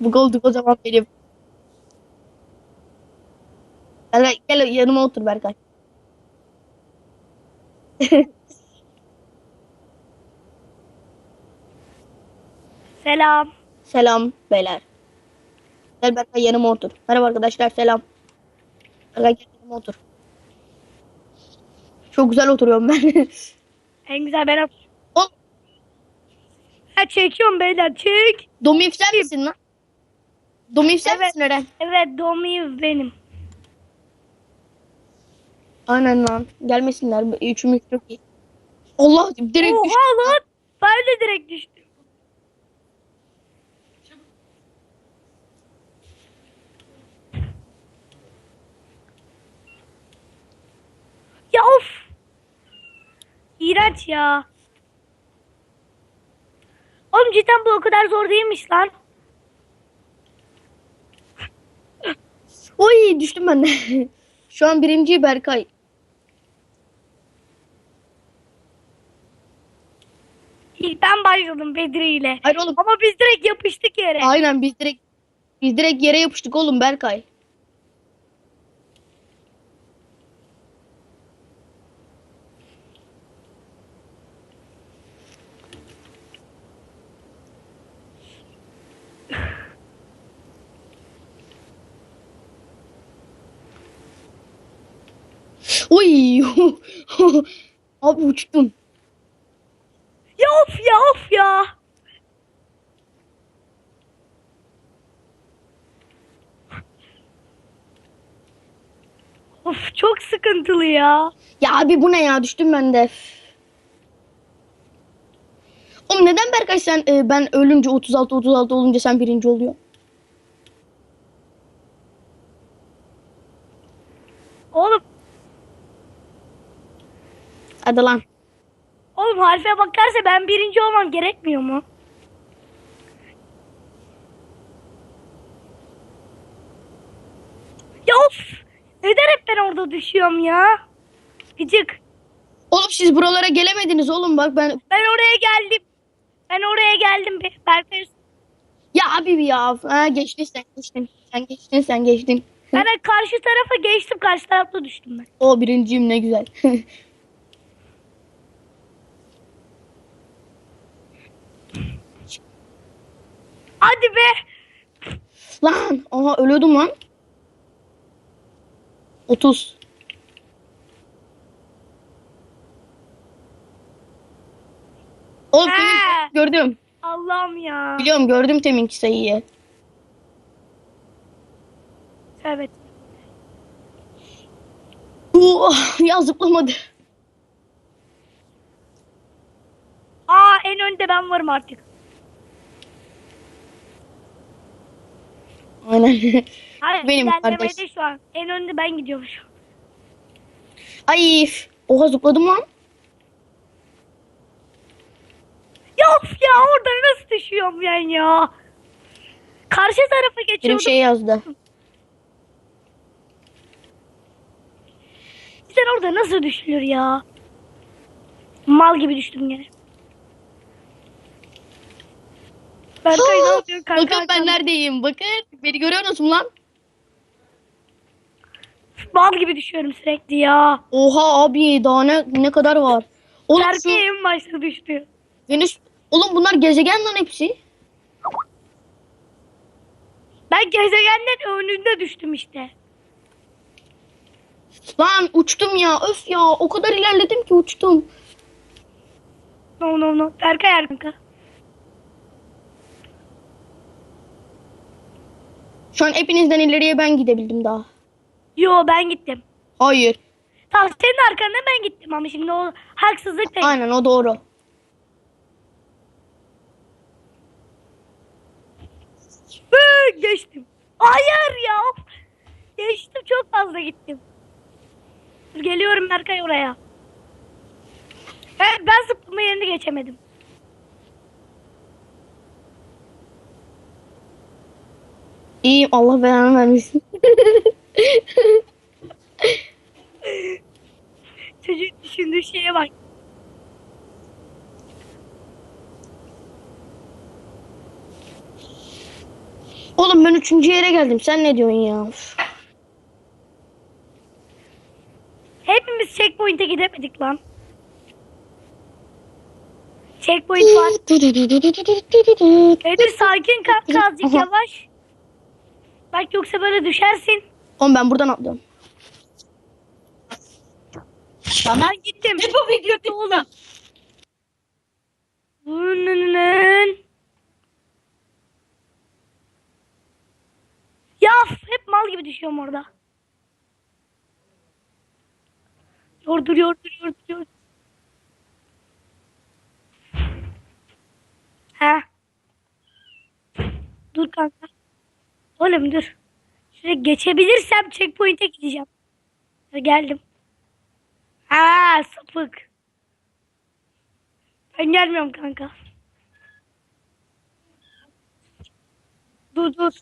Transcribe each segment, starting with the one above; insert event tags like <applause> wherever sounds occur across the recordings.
Bu koltuk o zaman benim. Gel, gel yanıma otur Berkay. <laughs> Selam. Selam beyler. Gel Berkay yanıma otur. Merhaba arkadaşlar selam. Berkay gel yanıma otur. Çok güzel oturuyorum ben. <laughs> En güzel ben Ha çekiyorum beyler çek. Domif sen misin lan? Domif sen Evet. misin Eren? Evet Domi benim. Aynen lan. Gelmesinler. Üçümüz çok iyi. Allah direkt. Oha lan. Ben de direkt düştüm. Ya of. İğrenç ya. Oğlum cidden bu o kadar zor değilmiş lan. Oy düştüm ben de. <laughs> Şu an birinci Berkay. Ben başladım Bedri ile. Hayır oğlum. Ama biz direkt yapıştık yere. Aynen biz direkt biz direkt yere yapıştık oğlum Berkay. Oy. <laughs> Abi uçtum. Ya of ya of ya. Of çok sıkıntılı ya. Ya abi bu ne ya düştüm ben de. Oğlum neden Berkay sen e, ben ölünce 36 36 olunca sen birinci oluyor? Oğlum, Hadi lan. oğlum harfe bakarsa ben birinci olmam gerekmiyor mu? Ya of! Neden hep ben orada düşüyorum ya? Gıcık. Oğlum siz buralara gelemediniz oğlum bak ben. Ben oraya geldim. Ben oraya geldim. be. Berkay Ya abi ya. Ha, geçtin sen geçtin. Sen geçtin sen geçtin. Ben karşı tarafa geçtim. Karşı tarafta düştüm ben. O birinciyim ne güzel. <laughs> Hadi be. lan. Aha ölüyordum lan. 30. Oğlum temin gördüm. Allah'ım ya. Biliyorum gördüm teminki sayıyı. Evet. Uh, <laughs> ya zıplamadı. Aa en önde ben varım artık. Aynen. Hayır Benim ilerlemede kardeş. şu an. En önde ben gidiyorum şu an. Ay. Oha zıpladım lan. Ya of ya orada nasıl düşüyorum ben ya. Karşı tarafa Benim geçiyordum. şey yazdı. Sen orada nasıl düşülür ya? Mal gibi düştüm gene. Berkay ne yapıyorsun kanka? Bakın ben neredeyim. Bakın. Beni görüyor musun lan? Mal gibi düşüyorum sürekli ya. Oha abi daha ne, ne kadar var? Oğlum şu Berkay en başta düştü. Venüs Oğlum bunlar gezegen lan hepsi. Ben gezegenden önünde düştüm işte. Lan uçtum ya. Öf ya. O kadar ilerledim ki uçtum. No no no. Berkay yer kanka. Şu an hepinizden ileriye ben gidebildim daha. Yo ben gittim. Hayır. Tamam senin arkandan ben gittim ama şimdi o haksızlık değil. Aynen o doğru. Hı, geçtim. Hayır ya. Geçtim çok fazla gittim. Dur, Geliyorum Berkay oraya. Evet, ben zıplama yerini geçemedim. İyiyim Allah belanı vermesin. <laughs> Çocuk düşündüğü şeye bak. Oğlum ben üçüncü yere geldim. Sen ne diyorsun ya? Hepimiz checkpoint'e gidemedik lan. Checkpoint var. <laughs> Kadir sakin kalk azıcık yavaş. Bak yoksa böyle düşersin. Oğlum ben buradan atlıyorum. Ben gittim. Ne bu video oğlum? Vınının. Ya hep mal gibi düşüyorum orada. Yordur yordur yordur yordur. Ha. Dur kanka. Oğlum dur. Şuraya geçebilirsem checkpoint'e gideceğim. Geldim. Ha sapık. Ben gelmiyorum kanka. Dur dur.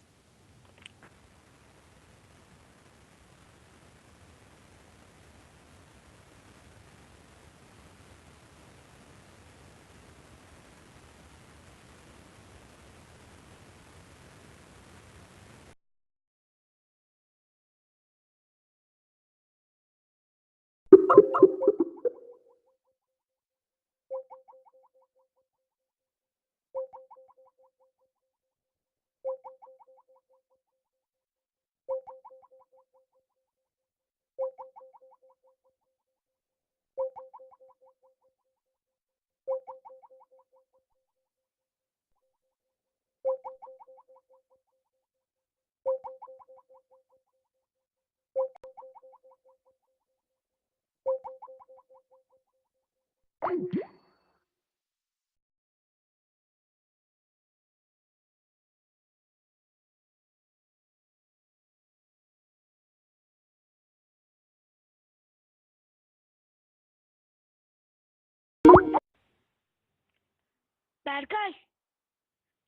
Berkay.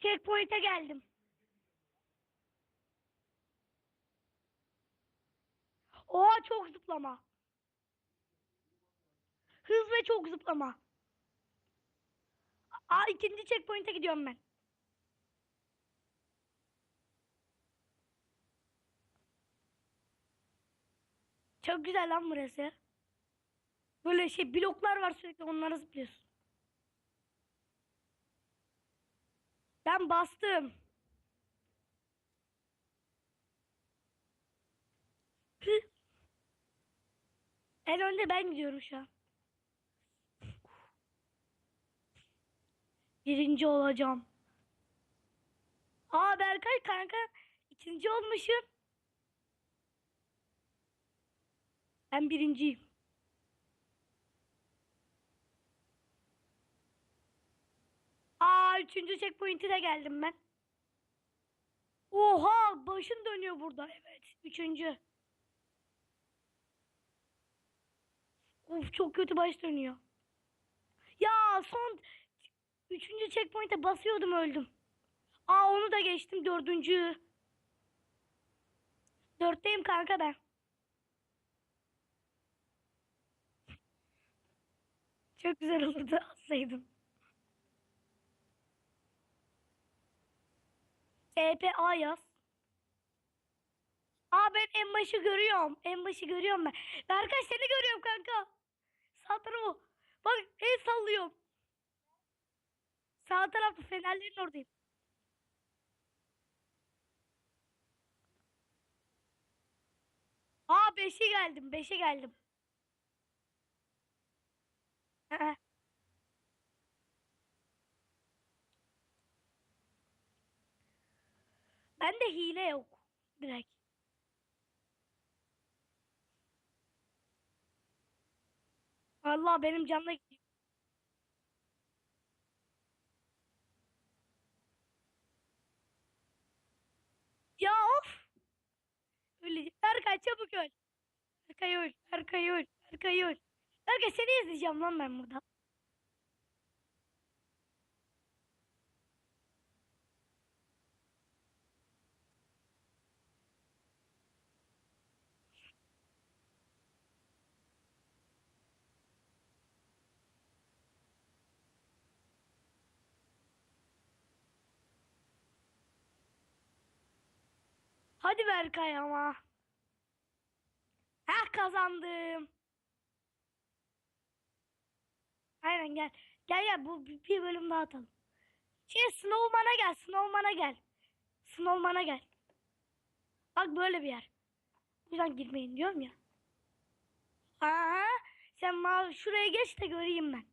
Checkpoint'e geldim. Oha çok zıplama. Hız ve çok zıplama. Aa ikinci checkpoint'e gidiyorum ben. Çok güzel lan burası. Böyle şey bloklar var sürekli onlara zıplıyorsun. Ben bastım. Püh. En önde ben gidiyorum şu an. Birinci olacağım. Aa Berkay kanka ikinci olmuşum. Ben birinciyim. Aa üçüncü checkpoint'e de geldim ben. Oha başın dönüyor burada. Evet üçüncü. Uf çok kötü baş dönüyor. Ya son üçüncü checkpoint'e basıyordum öldüm. Aa onu da geçtim dördüncü. Dörtteyim kanka ben. Çok güzel olurdu atsaydım. EPA yaz. Aa ben en başı görüyorum. En başı görüyorum ben. Berkay seni görüyorum kanka. Sağ tarafı. Bak el sallıyorum. Sağ tarafta fenerlerin oradayım. Aa beşe geldim. Beşe geldim. Bende hile yok. Direkt. Allah benim canla gidiyor. Ya of. Öyle. Berkay çabuk öl. Berkay öl. Berkay öl. Berkay öl. Berkay seni izleyeceğim lan ben burada. Hadi Berkay ama. Ha kazandım. Aynen gel. Gel gel bu bir bölüm daha atalım. Şey Snowman'a gel. Snowman'a gel. Snowman'a gel. Bak böyle bir yer. Bu yüzden girmeyin diyorum ya. Aa, sen mavi şuraya geç de göreyim ben.